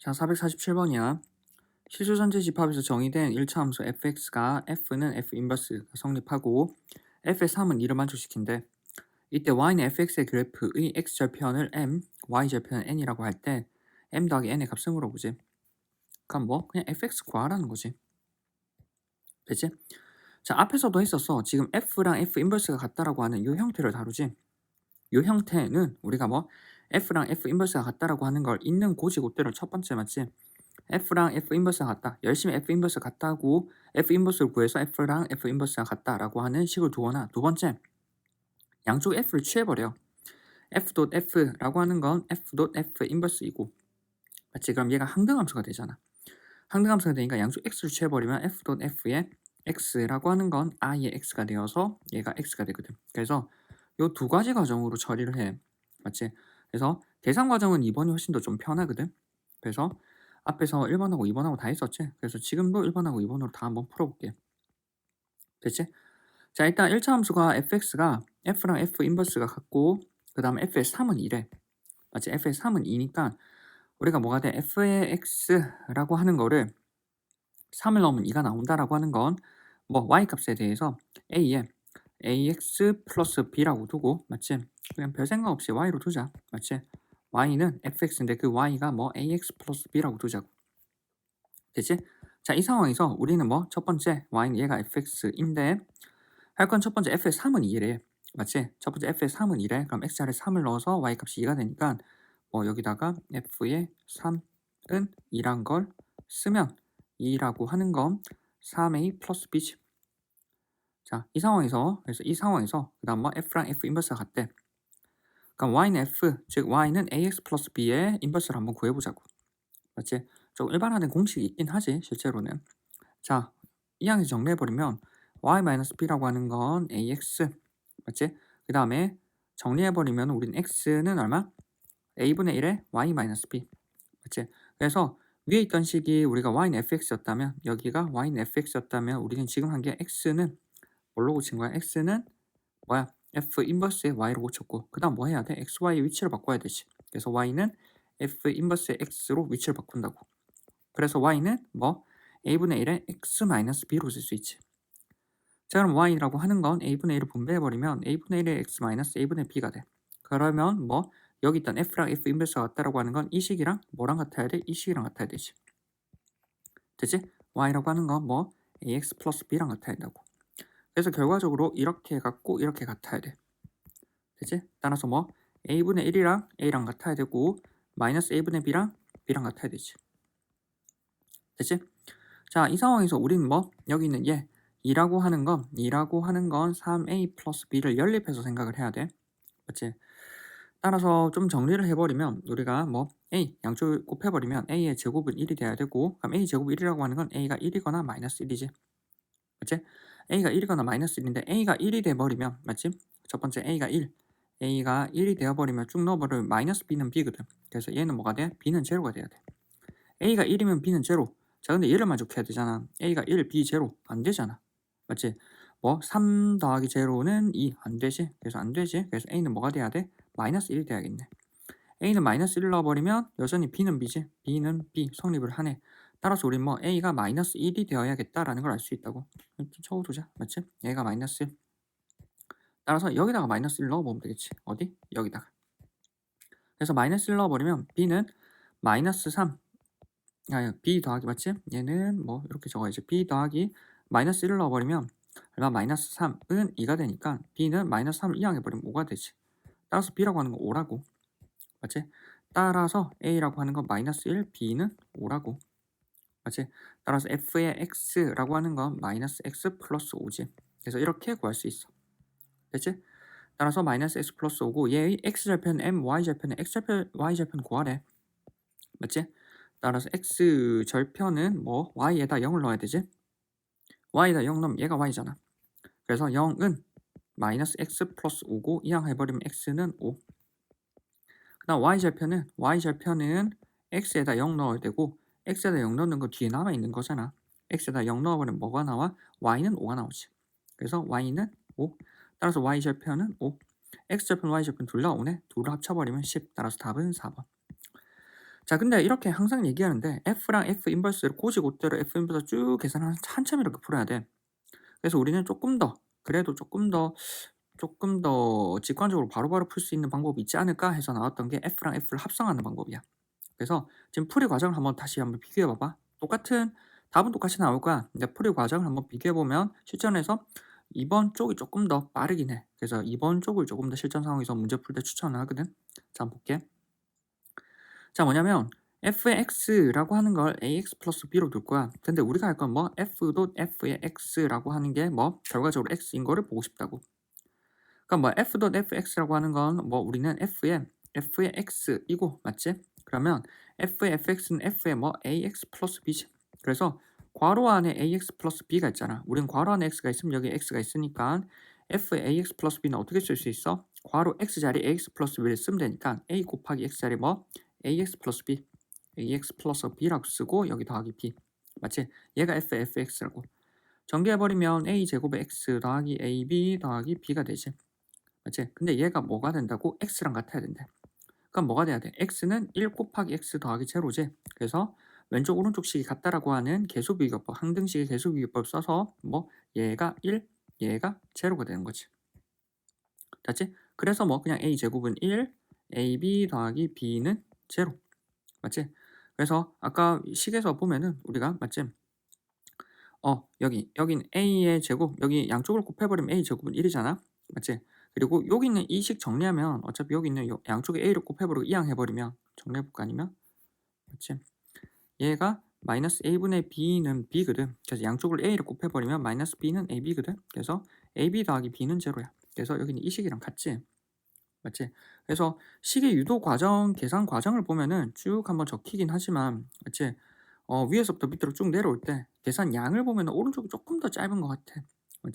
자, 447번이야. 실수전체 집합에서 정의된 1차 함수 fx가 f는 f 인버스가 성립하고 f의 3은 이를 만족시킨대. 이때 y는 fx의 그래프의 x절편을 m, y절편을 n이라고 할 때 m 더하기 n의 값을 물어보지. 그럼 뭐? 그냥 fx 구하라는 거지. 됐지? 자, 앞에서도 했었어. 지금 f랑 f 인버스가 같다라고 하는 이 형태를 다루지. 이 형태는 우리가 뭐 f랑 f 인버스가 같다라고 하는 걸 있는 고지고대를 첫 번째 맞지? f랑 f 인버스가 같다. 열심히 f 인버스 같다고 f 인버스를 구해서 f랑 f 인버스가 같다라고 하는 식을 두거나 두 번째 양쪽 f를 취해버려. f.f라고 하는 건 f.f 인버스이고 맞지? 그럼 얘가 항등함수가 되잖아. 항등함수가 되니까 양쪽 x를 취해버리면 f.f의 x라고 하는 건 i의 x가 되어서 얘가 x가 되거든. 그래서 요두 가지 과정으로 처리를 해. 맞지? 그래서 대상 과정은 2번이 훨씬 더 좀 편하거든. 그래서 앞에서 1번하고 2번하고 다 했었지. 그래서 지금도 1번하고 2번으로 다 한번 풀어볼게. 됐지? 자 일단 1차 함수가 fx가 f랑 f 인버스가 같고 그 다음에 f의 3은 2래. 맞지? f의 3은 2니까 우리가 뭐가 돼? f의 x라고 하는 거를 3을 넣으면 2가 나온다라고 하는 건 뭐 y 값에 대해서 a에 ax 플러스 b라고 두고 맞지? 그냥 별 생각 없이 y로 두자 맞지? y는 fx인데 그 y가 뭐 ax 플러스 b라고 두자고 되지? 자 이 상황에서 우리는 뭐 첫 번째 y는 얘가 fx인데 할 건 첫 번째 f의 3은 2래 맞지? 첫 번째 f의 3은 2래 그럼 x 자리에 3을 넣어서 y 값이 2가 되니까 뭐 여기다가 f의 3은 2란 걸 쓰면 2라고 하는 건 3a 플러스 b지 자, 이 상황에서 그래서 이 상황에서 그다음 뭐 f랑 f 인버스가 같대. 그럼 y는 f, 즉 y는 ax 플러스 b의 인버스를 한번 구해보자고. 맞지? 좀 일반화된 공식이 있긴 하지 실제로는. 자, 이 항에서 정리해버리면 y 마이너스 b라고 하는 건 ax, 맞지? 그 다음에 정리해버리면 우리는 x는 얼마? a분의 1에 y 마이너스 b, 맞지? 그래서 위에 있던 식이 우리가 y는 fx였다면 여기가 y는 fx였다면 우리는 지금 한 게 x는 뭘로 고친 거야? x는 뭐야? f 인버스의 y로 고쳤고 그 다음 뭐 해야 돼? xy의 위치를 바꿔야 되지 그래서 y는 f 인버스의 x로 위치를 바꾼다고 그래서 y는 뭐? a분의 1에 x 마이너스 b로 쓸 수 있지 자 그럼 y라고 하는 건 a분의 1을 분배해버리면 a분의 1의 x 마이너스 a분의 b가 돼 그러면 뭐 여기 있던 f랑 f 인버스가 같다라고 하는 건 이 식이랑 뭐랑 같아야 돼? 이 식이랑 같아야 되지 되지? y라고 하는 건 뭐 ax 플러스 b랑 같아야 된다고 그래서 결과적으로 이렇게 같고 이렇게 같아야 돼. 되지? 따라서 뭐 a분의 1이랑 a랑 같아야 되고 마이너스 a분의 b랑 b랑 같아야 되지. 되지? 자, 이 상황에서 우리는 뭐 여기 있는 얘 2라고 하는 건 2라고 하는 건 3a 플러스 b를 연립해서 생각을 해야 돼. 맞지? 따라서 좀 정리를 해버리면 우리가 뭐 a 양쪽을 곱해버리면 a의 제곱은 1이 돼야 되고 그럼 a 제곱 1이라고 하는 건 a가 1이거나 마이너스 1이지. 맞지? A가 1이거나 마이너스 1인데 a가 1이 돼버리면 맞지? 첫 번째 a가 1 a가 1이 되어버리면 쭉 넣어버리면 마이너스 b는 b거든. 그래서 얘는 뭐가 돼? b는 제로가 돼야 돼. A가 1이면 b는 제로. 자 근데 얘를 만족해야 되잖아. A가 1, b 제로. 안 되잖아. 맞지? 뭐 3 더하기 제로는 2 안 되지? 그래서 안 되지? 그래서 a는 뭐가 돼야 돼? 마이너스 1이 돼야겠네. A는 마이너스 1 넣어버리면 여전히 b는 b지. B는 b. 성립을 하네 따라서 우리 뭐 a가 마이너스 1이 되어야겠다라는 걸 알 수 있다고. 적어두자. 맞지? 얘가 마이너스 1 따라서 여기다가 마이너스 1 넣어보면 되겠지. 어디? 여기다가. 그래서 마이너스 1 넣어버리면 b는 마이너스 3 아, b 더하기 맞지? 얘는 뭐 이렇게 적어야지. B 더하기 마이너스 1을 넣어버리면 얼마? 마이너스 3은 2가 되니까 b는 마이너스 3을 이항해버리면 5가 되지. 따라서 b라고 하는 건 5라고. 맞지? 따라서 a라고 하는 건 마이너스 1, b는 5라고 맞지? 따라서 f의 x라고 하는 건 마이너스 x 플러스 5지. 그래서 이렇게 구할 수 있어. 됐지? 따라서 마이너스 x 플러스 5고 얘의 x절편 m, y절편은 x절편, y절편 구하래. 맞지? 따라서 x절편은 뭐 y에다 0을 넣어야 되지? y에다 0 넣으면 얘가 y잖아. 그래서 0은 마이너스 x 플러스 5고 이항 해버리면 x는 5. 그 다음 y절편은 y절편은 x에다 0 넣어야 되고 x에다 0 넣는 거 뒤에 남아 있는 거잖아. x에다 0 넣어버리면 뭐가 나와? y는 5가 나오지. 그래서 y는 5. 따라서 y절편은 5. x절편, y절편 둘 다 5네. 둘을 합쳐버리면 10. 따라서 답은 4번. 자 근데 이렇게 항상 얘기하는데 F랑 F 인버스를 고지고대로 F 인버스 쭉 계산을 한참 이렇게 풀어야 돼. 그래서 우리는 조금 더 그래도 조금 더 조금 더 직관적으로 바로바로 풀 수 있는 방법이 있지 않을까 해서 나왔던 게 F랑 F를 합성하는 방법이야. 그래서 지금 풀이 과정을 한번 다시 한번 비교해 봐봐. 똑같은 답은 똑같이 나올 거야. 근데 풀이 과정을 한번 비교해 보면 실전에서 이번 쪽이 조금 더 빠르긴 해. 그래서 이번 쪽을 조금 더 실전 상황에서 문제 풀 때 추천을 하거든. 자, 한번 볼게. 자, 뭐냐면 f의 x라고 하는 걸 ax 플러스 b로 둘 거야. 근데 우리가 할 건 뭐 f도 f의 x라고 하는 게 뭐 결과적으로 x인 거를 보고 싶다고. 그럼 뭐 f.fx라고 fx라고 하는 건 뭐 우리는 f의 f의 x이고 맞지? 그러면 f의 fx는 f의 뭐 ax 플러스 b지. 그래서 괄호 안에 ax 플러스 b가 있잖아. 우린 괄호 안에 x가 있으면 여기 x가 있으니까 f의 ax 플러스 b는 어떻게 쓸 수 있어? 괄호 x 자리 ax 플러스 b를 쓰면 되니까 a 곱하기 x 자리 뭐 ax 플러스 b ax 플러스 b라고 쓰고 여기 더하기 b 맞지? 얘가 f fx라고 전개해버리면 a 제곱의 x 더하기 ab 더하기 b가 되지 맞지? 근데 얘가 뭐가 된다고? x랑 같아야 된대 그럼 뭐가 돼야 돼? x는 1 곱하기 x 더하기 제로지 그래서 왼쪽 오른쪽 식이 같다라고 하는 계수비교법 항등식의 계수비교법 써서 뭐 얘가 1 얘가 제로가 되는 거지 됐지? 그래서 뭐 그냥 a 제곱은 1 ab 더하기 b는 제로 맞지? 그래서 아까 식에서 보면은 우리가 맞지? 어 여기 여긴 a의 제곱 여기 양쪽을 곱해버리면 a 제곱은 1이잖아 맞지? 그리고 여기 있는 이식 정리하면 어차피 여기 있는 요 양쪽에 a를 곱해버리고 이항 해버리면 정리해볼까 아니면 맞지? 얘가 마이너스 a분의 b는 b거든 그래서 양쪽을 a를 곱해버리면 마이너스 b는 ab거든 그래서 ab 더하기 b는 제로야 그래서 여기는 이 식이랑 같지? 맞지? 그래서 식의 유도 과정, 계산 과정을 보면은 쭉 한번 적히긴 하지만, 맞지? 어, 위에서부터 밑으로 쭉 내려올 때 계산 양을 보면은 오른쪽이 조금 더 짧은 것 같아.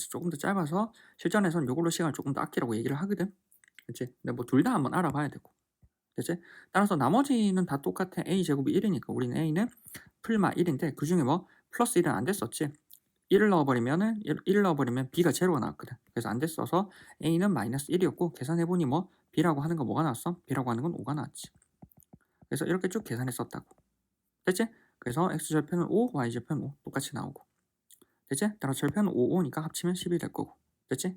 조금 더 짧아서 실전에서는 이걸로 시간을 조금 더 아끼라고 얘기를 하거든. 그치? 근데 뭐 둘 다 한번 알아봐야 되고. 됐지? 따라서 나머지는 다 똑같아. a 제곱이 1이니까 우리는 a는 풀마 1인데 그 중에 뭐 플러스 1은 안 됐었지. 1을 넣어버리면은 1, 1을 넣어버리면 b가 제로가 나왔거든. 그래서 안 됐어서 a는 마이너스 1이었고 계산해보니 뭐 b라고 하는 거 뭐가 나왔어? b라고 하는 건 5가 나왔지. 그래서 이렇게 쭉 계산했었다고. 됐지? 그래서 x절편은 5, y절편 5 똑같이 나오고. 됐지? 따라서 절편은 5, 5니까 합치면 10이 될 거고. 됐지?